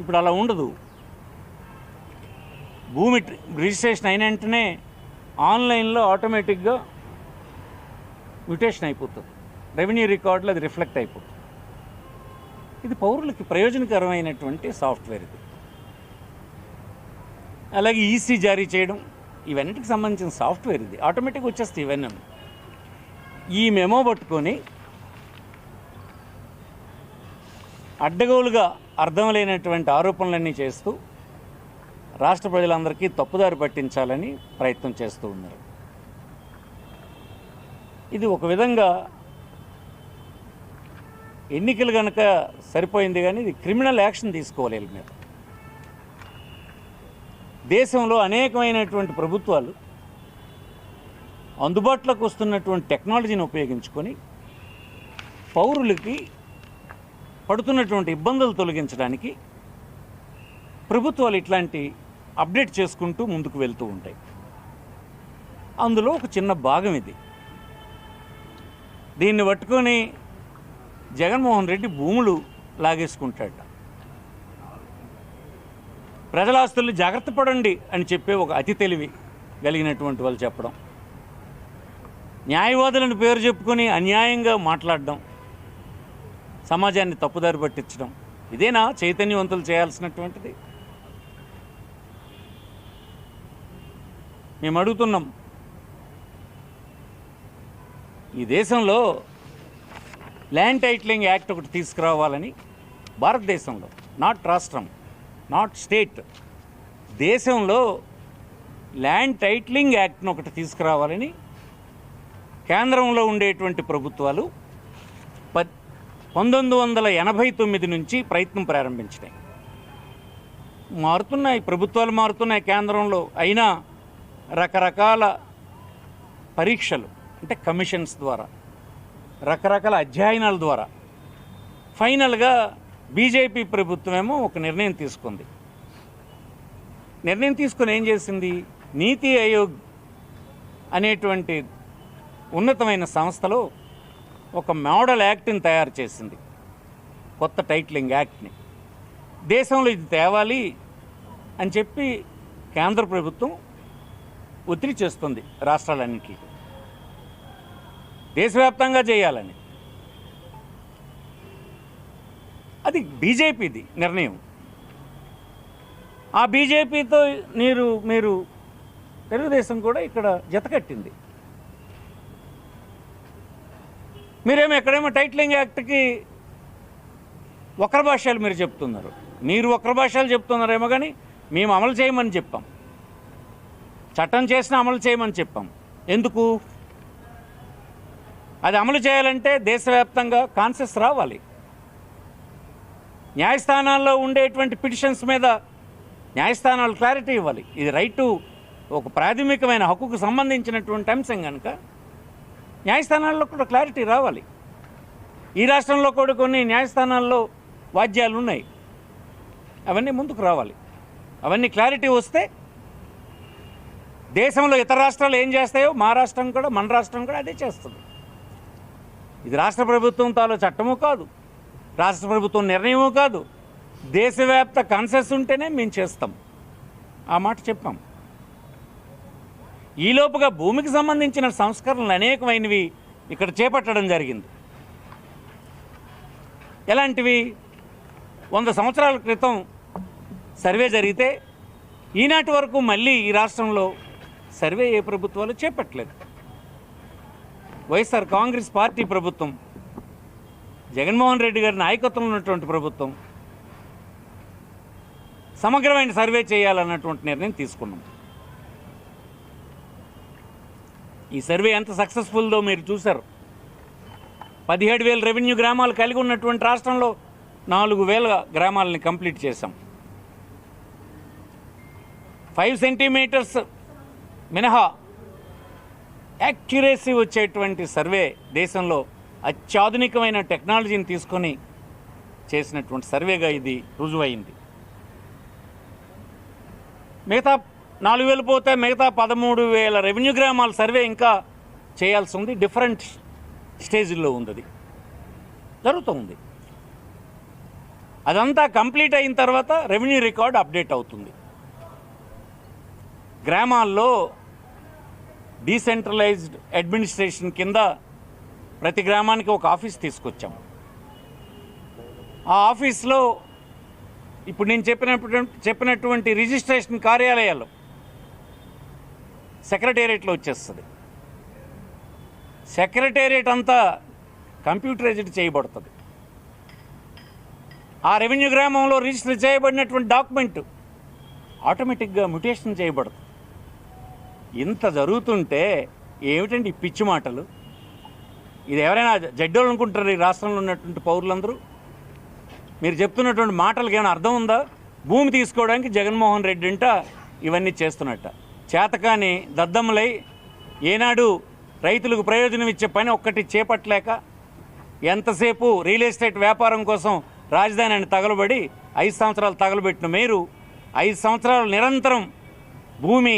ఇప్పుడు అలా ఉండదు. భూమి రిజిస్ట్రేషన్ అయిన వెంటనే ఆన్లైన్లో ఆటోమేటిక్గా మ్యూటేషన్ అయిపోతుంది. రెవెన్యూ రికార్డులో అది రిఫ్లెక్ట్ అయిపోతుంది. ఇది పౌరులకి ప్రయోజనకరమైనటువంటి సాఫ్ట్వేర్ ఇది. అలాగే ఈసీ జారీ చేయడం ఇవన్నిటికి సంబంధించిన సాఫ్ట్వేర్ ఇది. ఆటోమేటిక్గా వచ్చేస్తాయి ఇవన్నీ. ఈ మెమో పట్టుకొని అడ్డగోలుగా అర్థం లేనటువంటి ఆరోపణలన్నీ చేస్తూ రాష్ట్ర ప్రజలందరికీ తప్పుదారి పట్టించాలని ప్రయత్నం చేస్తూ ఉన్నారు. ఇది ఒక విధంగా ఎన్నికలు కనుక సరిపోయింది కానీ ఇది క్రిమినల్ యాక్షన్ తీసుకోవాలి వీళ్ళ మీద. దేశంలో అనేకమైనటువంటి ప్రభుత్వాలు అందుబాటులోకి వస్తున్నటువంటి టెక్నాలజీని ఉపయోగించుకొని పౌరులకి పడుతున్నటువంటి ఇబ్బందులు తొలగించడానికి ప్రభుత్వాలు ఇట్లాంటి అప్డేట్ చేసుకుంటూ ముందుకు వెళ్తూ ఉంటాయి. అందులో ఒక చిన్న భాగం ఇది. దీన్ని పట్టుకొని జగన్మోహన్ రెడ్డి భూములు లాగేసుకుంటాడు ప్రజల ఆస్తుల్ని జాగ్రత్త పడండి అని చెప్పే ఒక అతి తెలివి కలిగినటువంటి వాళ్ళు చెప్పడం. న్యాయవాదులను పేరు చెప్పుకొని అన్యాయంగా మాట్లాడడం. సమాజాన్ని తప్పుదారి పట్టించడం. ఇదేనా చైతన్యవంతులు చేయాల్సినటువంటిది? మేము అడుగుతున్నాం ఈ దేశంలో ల్యాండ్ టైటిలింగ్ యాక్ట్ ఒకటి తీసుకురావాలని భారతదేశంలో నాట్ రాష్ట్రం నాట్ స్టేట్. దేశంలో ల్యాండ్ టైటిలింగ్ యాక్ట్ను ఒకటి తీసుకురావాలని కేంద్రంలో ఉండేటువంటి ప్రభుత్వాలు పంతొమ్మిది వందల ఎనభై తొమ్మిది నుంచి ప్రయత్నం ప్రారంభించినాయి. మారుతున్నాయి ప్రభుత్వాలు మారుతున్నాయి కేంద్రంలో. అయినా రకరకాల పరీక్షలు అంటే కమిషన్స్ ద్వారా రకరకాల అధ్యయనాల ద్వారా ఫైనల్గా బీజేపీ ప్రభుత్వమేమో ఒక నిర్ణయం తీసుకుంది. నిర్ణయం తీసుకుని ఏం చేసింది? నీతి ఆయోగ్ అనేటువంటి ఉన్నతమైన సంస్థలో ఒక మోడల్ యాక్ట్ని తయారు చేసింది. కొత్త టైటిలింగ్ యాక్ట్ని. దేశంలో ఇది తేవాలి అని చెప్పి కేంద్ర ప్రభుత్వం ఒత్తిడి చేస్తుంది రాష్ట్రాలన్నింటికి. దేశవ్యాప్తంగా చేయాలని. అది బీజేపీది నిర్ణయం. ఆ బీజేపీతో మీరు మీరు తెలుగుదేశం కూడా ఇక్కడ జతకట్టింది మీరేమో ఎక్కడేమో టైటిలింగ్ యాక్ట్కి వక్ర భాషలు మీరు చెప్తున్నారు. మీరు వక్ర భాషలు చెప్తున్నారేమో కానీ మేము అమలు చేయమని చెప్పాం. చట్టం చేసిన అమలు చేయమని చెప్పాం. ఎందుకు? అది అమలు చేయాలంటే దేశవ్యాప్తంగా కాన్సెస్ రావాలి. న్యాయస్థానాల్లో ఉండేటువంటి పిటిషన్స్ మీద న్యాయస్థానాలు క్లారిటీ ఇవ్వాలి. ఇది రైట్ ఒక ప్రాథమికమైన హక్కుకు సంబంధించినటువంటి అంశం కనుక న్యాయస్థానాల్లో కూడా క్లారిటీ రావాలి. ఈ రాష్ట్రంలో కూడా కొన్ని న్యాయస్థానాల్లో వాద్యాలు ఉన్నాయి అవన్నీ ముందుకు రావాలి. అవన్నీ క్లారిటీ వస్తే దేశంలో ఇతర రాష్ట్రాలు ఏం చేస్తాయో మా రాష్ట్రం కూడా మన రాష్ట్రం కూడా అదే చేస్తుంది. ఇది రాష్ట్ర ప్రభుత్వం తాలో చట్టము కాదు. రాష్ట్ర ప్రభుత్వం నిర్ణయము కాదు. దేశవ్యాప్త కాన్సెస్ ఉంటేనే మేము చేస్తాం. ఆ మాట చెప్పాం. ఈలోపుగా భూమికి సంబంధించిన సంస్కరణలు అనేకమైనవి ఇక్కడ చేపట్టడం జరిగింది. ఎలాంటివి? వంద సంవత్సరాల క్రితం సర్వే జరిగితే ఈనాటి వరకు మళ్ళీ ఈ రాష్ట్రంలో సర్వే ఏ ప్రభుత్వాలు చేపట్టలేదు. వైఎస్ఆర్ కాంగ్రెస్ పార్టీ ప్రభుత్వం జగన్మోహన్ రెడ్డి గారి నాయకత్వంలో ఉన్నటువంటి ప్రభుత్వం సమగ్రమైన సర్వే చేయాలన్నటువంటి నిర్ణయం తీసుకున్నాం. ఈ సర్వే ఎంత సక్సెస్ఫుల్దో మీరు చూశారు. పదిహేడు వేల రెవెన్యూ గ్రామాలు కలిగి ఉన్నటువంటి రాష్ట్రంలో నాలుగు వేల గ్రామాలని కంప్లీట్ చేశాం. ఫైవ్ సెంటీమీటర్స్ మినహా యాక్యురేసీ వచ్చేటువంటి సర్వే దేశంలో అత్యాధునికమైన టెక్నాలజీని తీసుకొని చేసినటువంటి సర్వేగా ఇది రుజువైంది. మిగతా నాలుగు వేలు పోతే మిగతా పదమూడు వేల రెవెన్యూ గ్రామాల సర్వే ఇంకా చేయాల్సి ఉంది. డిఫరెంట్ స్టేజ్లో ఉంది అది జరుగుతుంది అదంతా కంప్లీట్ అయిన తర్వాత రెవెన్యూ రికార్డ్ అప్డేట్ అవుతుంది. గ్రామాల్లో డీసెంట్రలైజ్డ్ అడ్మినిస్ట్రేషన్ కింద ప్రతి గ్రామానికి ఒక ఆఫీస్ తీసుకొచ్చాం. ఆ ఆఫీస్లో ఇప్పుడు నేను చెప్పినప్పుడు చెప్పినటువంటి రిజిస్ట్రేషన్ కార్యాలయాలు సెక్రటేరియట్లో వచ్చేస్తుంది. సెక్రటేరియట్ అంతా కంప్యూటరైజ్డ్ చేయబడుతుంది. ఆ రెవెన్యూ గ్రామంలో రిజిస్టర్ చేయబడినటువంటి డాక్యుమెంట్ ఆటోమేటిక్గా మ్యుటేషన్ చేయబడుతుంది. ఇంత జరుగుతుంటే ఏమిటండి ఈ పిచ్చి మాటలు? ఇది ఎవరైనా జడ్డోళ్ళు అనుకుంటారు ఈ రాష్ట్రంలో ఉన్నటువంటి పౌరులందరూ? మీరు చెప్తున్నటువంటి మాటలకు ఏమైనా అర్థం ఉందా? భూమి తీసుకోవడానికి జగన్మోహన్ రెడ్డి అంట ఇవన్నీ చేస్తున్నట్ట. చేతకాని దద్దమ్మలై ఏనాడు రైతులకు ప్రయోజనం ఇచ్చే పని ఒక్కటి చేపట్టలేక ఎంతసేపు రియల్ ఎస్టేట్ వ్యాపారం కోసం రాజధానిని తగలబడి ఐదు సంవత్సరాలు తగలబెట్టిన మీరు ఐదు సంవత్సరాలు నిరంతరం భూమి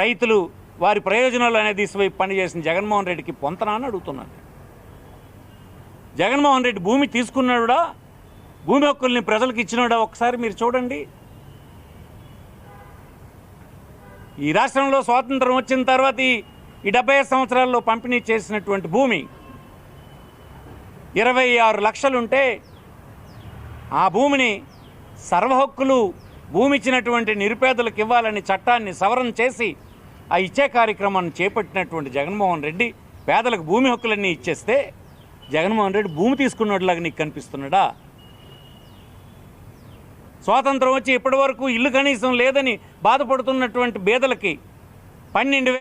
రైతులు వారి ప్రయోజనాలు అనేది తీసుకుపోయి పనిచేసిన జగన్మోహన్ రెడ్డికి పొంతనా అని అడుగుతున్నాను జగన్మోహన్ రెడ్డి భూమి తీసుకున్నాడా? భూమి హక్కుల్ని ప్రజలకు ఇచ్చినాడా? ఒకసారి మీరు చూడండి. ఈ రాష్ట్రంలో స్వాతంత్రం వచ్చిన తర్వాత ఈ డెబ్బై సంవత్సరాల్లో పంపిణీ చేసినటువంటి భూమి ఇరవై ఆరు లక్షలుంటే ఆ భూమిని సర్వహక్కులు భూమి ఇచ్చినటువంటి నిరుపేదలకు ఇవ్వాలని చట్టాన్ని సవరణ చేసి ఆ ఇచ్చే కార్యక్రమాన్ని చేపట్టినటువంటి జగన్మోహన్ రెడ్డి పేదలకు భూమి హక్కులన్నీ ఇచ్చేస్తే జగన్మోహన్ రెడ్డి భూమి తీసుకున్నట్లాగా నీకు కనిపిస్తున్నాడా? స్వాతంత్రం వచ్చి ఇప్పటి వరకు ఇల్లు కనీసం లేదని బాధపడుతున్నటువంటి బేదలకి పన్నెండు